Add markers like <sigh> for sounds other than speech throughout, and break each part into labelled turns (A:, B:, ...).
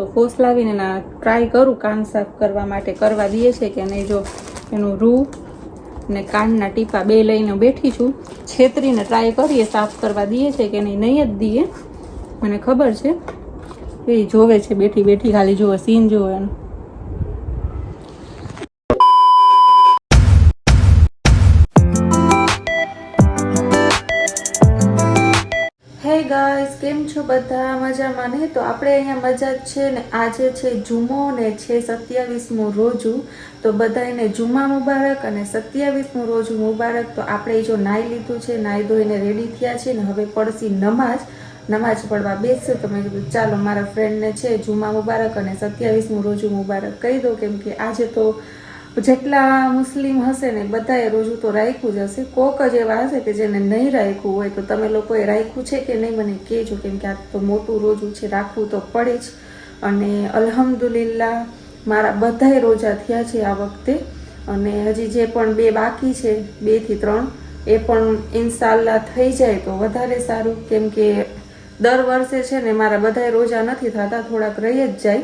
A: તો ફોસ લાવીને ના ટ્રાય કરું, કાન સાફ કરવા માટે કરવા દઈએ છે કે નહીં, જો એનું રૂ ને કાનના ટીપા બે લઈને બેઠી છું, છેતરીને ટ્રાય કરીએ, સાફ કરવા દઈએ છે કે નહીં નહીં જ દઈએ. મને ખબર છે. એ જોવે છે, બેઠી બેઠી ખાલી જુઓ સીન જુઓ એનું. હે ગાઈસ કેમ છો બધા? મજામાં ને? તો આપણે અહીંયા મજા જ છે ને? આજે છે જુમો ને છે સત્યાવીસમું રોજુ. તો બધાને જુમા મુબારક અને સત્યાવીસમું રોજુ મુબારક. તો આપણે જો નાહી લીધું છે નાહી ધોઈને રેડી થયા છે ને હવે પડશી નમાજ નમાજ પડવા બેસશે તો મેં કીધું, ચાલો મારા ફ્રેન્ડને છે જુમા મુબારક અને સત્યાવીસમું રોજુ મુબારક કહી દો કેમ કે આજે તો જેટલા મુસ્લિમ હશે ને બધાએ રોજુ તો રાખ્યું જ હશે. કોક જ એવા હશે કે જેને નહીં રાખ્યું હોય તો તમે લોકોએ રાખ્યું છે કે નહીં? મને કહેજો, કેમ કે આ તો મોટું રોજુ છે, રાખવું તો પડે જ. અને અલહમદુલિલ્લા મારા બધાએ રોજા થયા છે આ વખતે. અને હજી જે પણ બે બાકી છે બેથી ત્રણ, એ પણ ઇન્શાલ્લા થઈ જાય તો વધારે સારું. કેમ કે દર વર્ષે છે ને મારા બધાએ રોજા નથી થતા, થોડાક રહી જ જાય.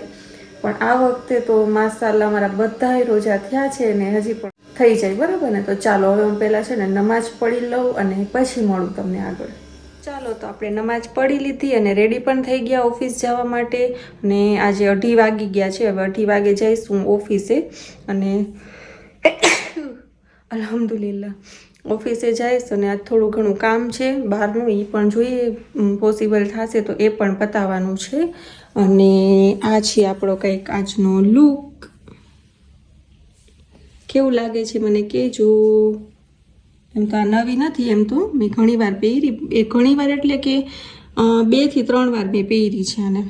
A: પણ આ વખતે તો માશાલ્લાહ મારા બધાય રોજા થયા છે ને હજી પણ થઈ જાય, બરાબર ને? તો ચાલો, હવે હું પહેલાં છે ને નમાજ પડી લઉં અને પછી મળું તમને આગળ. ચાલો, તો આપણે નમાજ પડી લીધી અને રેડી પણ થઈ ગયા ઓફિસ જવા માટે અને આજે અઢી વાગી ગયા છે. હવે અઢી વાગે જઈશું ઓફિસે અને <coughs> અલ્હમ્દુલિલ્લાહ. ઓફિસે જઈશ અને આ થોડું ઘણું કામ છે, બહારનું એ પણ જોઈએ પોસિબલ થશે તો એ પણ પતાવવાનું છે. અને આ છે આપણો કંઈક આજનો લુક કેવું લાગે છે મને કહેજો. એમ તો આ નવી નથી એમ તો, મેં ઘણીવાર પહેરી, એ ઘણીવાર એટલે કે બેથી ત્રણ વાર મેં પહેરી છે આને.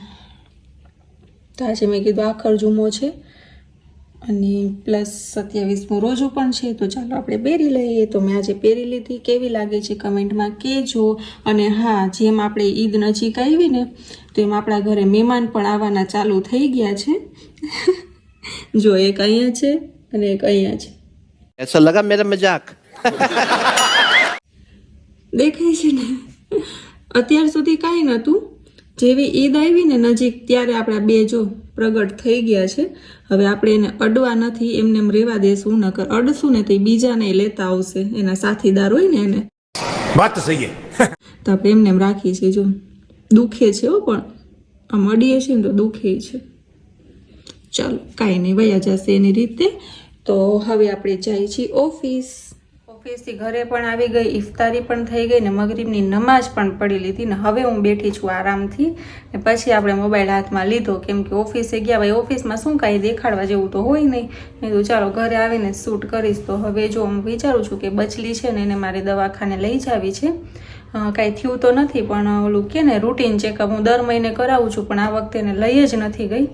A: તો આજે મેં કીધું આખર જુમો છે. અને પ્લસ સત્યાવીસમું રોજો પણ છે તો ચાલો આપણે પહેરી લઈએ. તો મેં આજે પહેરી લીધી. કેવી લાગે છે કમેન્ટમાં કહેજો. અને હા જેમ આપણે ઈદ નજીક આવી ને તેમ આપણા ઘરે મહેમાન પણ આવવાના ચાલુ થઈ ગયા છે. <laughs> જો એક અહીંયા છે અને એક અહીંયા છે.
B: એસા લગા મેરા મજાક
A: દેખાય છે ને? અત્યાર સુધી કાંઈ નહોતું. જેવી ઈદ આવીને નજીક ત્યારે આપણા બે જો પ્રગટ થઈ ગયા છે હવે આપણે એને અડવા નથી એમને એમ રહેવા દેશું નકર અડશું ને તો બીજાને લેતા આવશે એના સાથીદાર હોય ને એને.
C: વાત સહી
A: તો આપણે એમને એમ રાખીએ છીએ જો દુખે છે હો પણ આમ અડીએ છીએ ને તો દુખે છે. ચાલો કાંઈ નહીં વયા જશે એની રીતે. તો હવે આપણે જઈએ છીએ ઓફિસ. ઓફિસથી ઘરે પણ આવી ગઈ, ઇફતારી પણ થઈ ગઈ ને મગરીબની નમાજ પણ પડી લીધી ને હવે હું બેઠી છું આરામથી ને પછી આપણે મોબાઈલ હાથમાં લીધો કેમ કે ઓફિસે ગયા ભાઈ ઓફિસમાં શું કાંઈ દેખાડવા જેવું તો હોય નહીં. કીધું, ચાલો ઘરે આવીને શૂટ કરીશ. તો હવે જો હું વિચારું છું કે બચલી છે ને એને મારે દવાખાને લઈ જાવી છે. કાંઈ થયું તો નથી, પણ ઓલું કે ને રૂટીન ચેકઅપ હું દર મહિને કરાવું છું, પણ આ વખતે એને લઈ જ નથી ગઈ.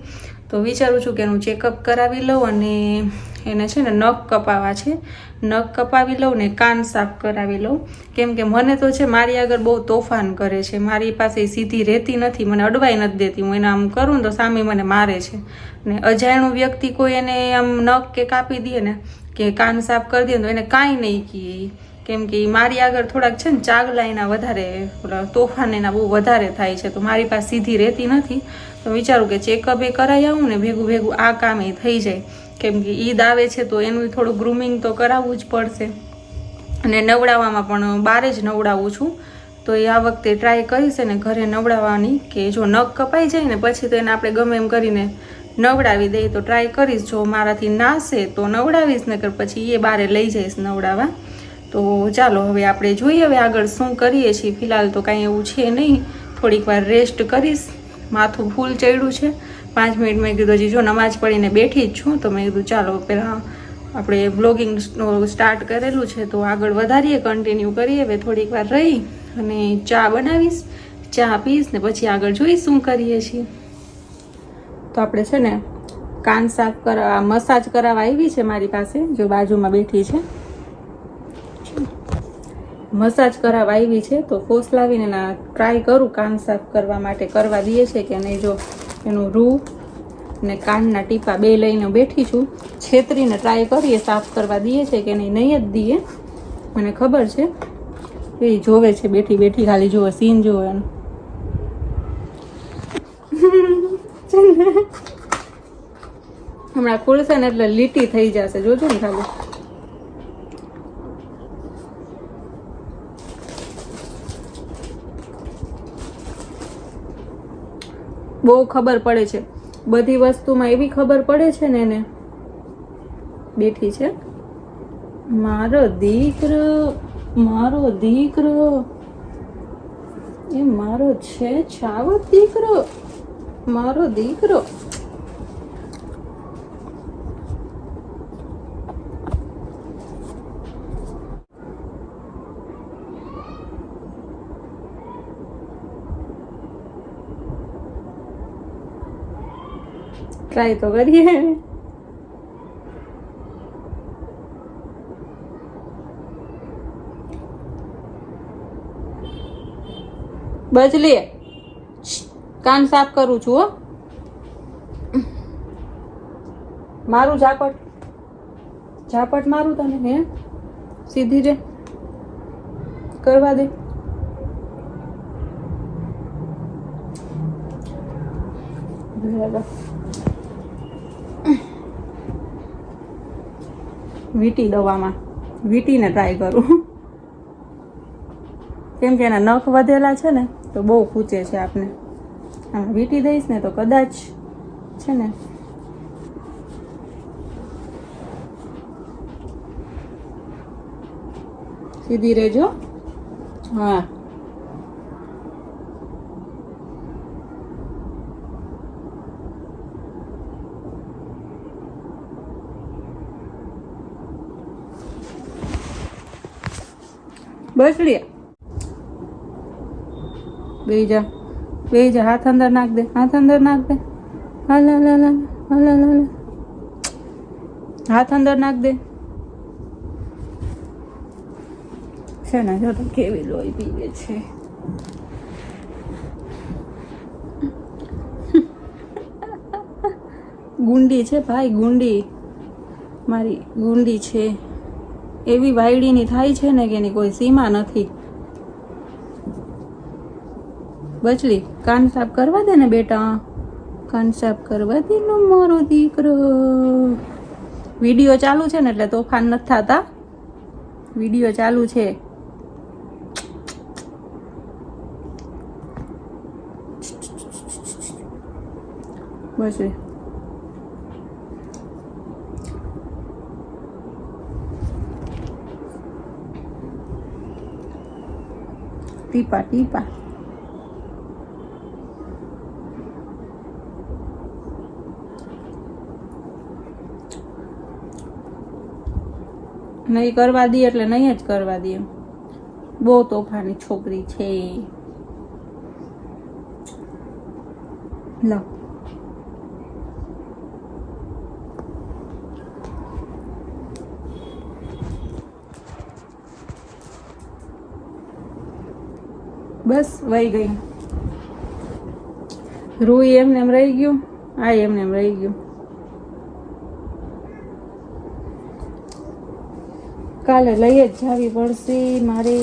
A: તો વિચારું છું કે એનું ચેકઅપ કરાવી લઉં અને એને છે ને નખ કપાવા છે. નખ કપાવી લઉં ને કાન સાફ કરાવી લઉં. કેમ કે મને તો છે મારી આગળ બહુ તોફાન કરે છે. મારી પાસે સીધી રહેતી નથી, મને અડવાઈ નથી દેતી. હું એને આમ કરું તો સામે મને મારે છે. ને અજાણ્યું વ્યક્તિ કોઈ એને આમ નખ કે કાપી દે ને કે કાન સાફ કરી દે તો એને કાંઈ નહીં કહે. કેમ કે મારી આગળ થોડાક છે ને ચાગલા એના વધારે તોફાન એના બહુ વધારે થાય છે. તો મારી પાસે સીધી રહેતી નથી. તો વિચારું કે ચેકઅપ એ કરાવી આવું ને ભેગું ભેગું આ કામ એ થઈ જાય. કેમ કે ઈદ આવે છે તો એનું થોડું ગ્રૂમિંગ તો કરાવવું જ પડશે. અને નવડાવવામાં પણ બારે જ નવડાવું છું. તો એ આ વખતે ટ્રાય કરીશ ને ઘરે નવડાવવાની કે જો નખ કપાઈ જાય ને પછી તો એને આપણે ગમે એમ કરીને નવડાવી દઈએ તો ટ્રાય કરીશ. જો મારાથી નાશે તો નવડાવીશ ને પછી એ બારે લઈ જઈશ નવડાવવા. તો ચાલો હવે આપણે જોઈએ હવે આગળ શું કરીએ છીએ. ફિલહાલ તો કાંઈ એવું છે નહીં. થોડીક વાર રેસ્ટ કરીશ. માથું ફૂલ ચડ્યું છે. પાંચ મિનિટ મેં કીધું, હજી જો નમાજ પડીને બેઠી જ છું. તો મેં કીધું, ચાલો, પહેલાં આપણે વ્લોગિંગ સ્ટાર્ટ કરેલું છે, તો આગળ વધારીએ કન્ટિન્યુ કરીએ. હવે થોડીક વાર રહી અને ચા બનાવીશ. ચા પીશ ને પછી આગળ જોઈશ શું કરીએ છીએ. તો આપણે છે ને, કાન સાફ કરવા મસાજ કરાવવા આવી છે મારી પાસે, જો બાજુમાં બેઠી છે. મસાજ કરાવવા આવી છે, તો ફોસ લાવીને ના ટ્રાય કરું, કાન સાફ કરવા માટે કરવા દઈએ છે કે નહીં. જો એનું રૂ ને કાનના ટીપા બે લઈને બેઠી છું, છેતરીને ટ્રાય કરીએ, સાફ કરવા દઈએ છે કે નહીં નહીં જ દઈએ. મને ખબર છે, એ જોવે છે, બેઠી બેઠી ખાલી જુઓ, સીન જુઓ એનું. હમણાં ખુલશે ને એટલે લીટી થઈ જશે. જોજો ને ખાલી. બહુ ખબર પડે છે. બધી વસ્તુમાં એવી ખબર પડે છે ને એને. બેઠી છે. મારો દીકરો મારો દીકરો. એ મારો છે છાવત દીકરો. મારો દીકરો. ટ્રાય તો કરીએ. બજલી કાન સાફ કરું છું હો. મારું ઝાપટ. ઝાપટ મારું તને, હે? સીધી રે. કરવા દે. બરાબર. વીટી દવામાં. વીટીને ટ્રાય કરું. કેમ કે એના નખ વધેલા છે ને, તો બહુ ખૂચે છે આપને. હા વીટી દઈશ ને તો કદાચ છે ને, સીધી રહેજો. હા. બસ લે. બે જા. બે જા. હાથ અંદર નાખ દે. હાથ અંદર નાખ દે. હાલ. હાલ હાલ હાલ. હાથ અંદર નાખ દે. છે ને, જો તો કેવી લોહી પીવે છે. ગુંડી છે ભાઈ, ગુંડી. મારી ગુંડી છે. એવી વાયડીની થાય છે ને કે એની કોઈ સીમા નથી. બચલી, કાન સાફ કરવા દે ને બેટા. કાન સાફ કરવા દે ને મારો દીકરો. વીડિયો ચાલુ છે ને એટલે તોફાન નથી થતા. વીડિયો ચાલુ છે. બસ ટીપા ટીપા નહીં કરવા દે એટલે નહીં જ કરવા દે બહુ તોફાની છોકરી છે. લો. બસ વહી ગઈ. રૂઈ એમને એમ રહી ગયું, આ એમને એમ રહી ગયું. કાલે લઈ જ જાવી પડશે, મારે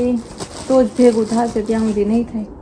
A: તો જ ભેગું થશે, ત્યાં સુધી નહીં થાય.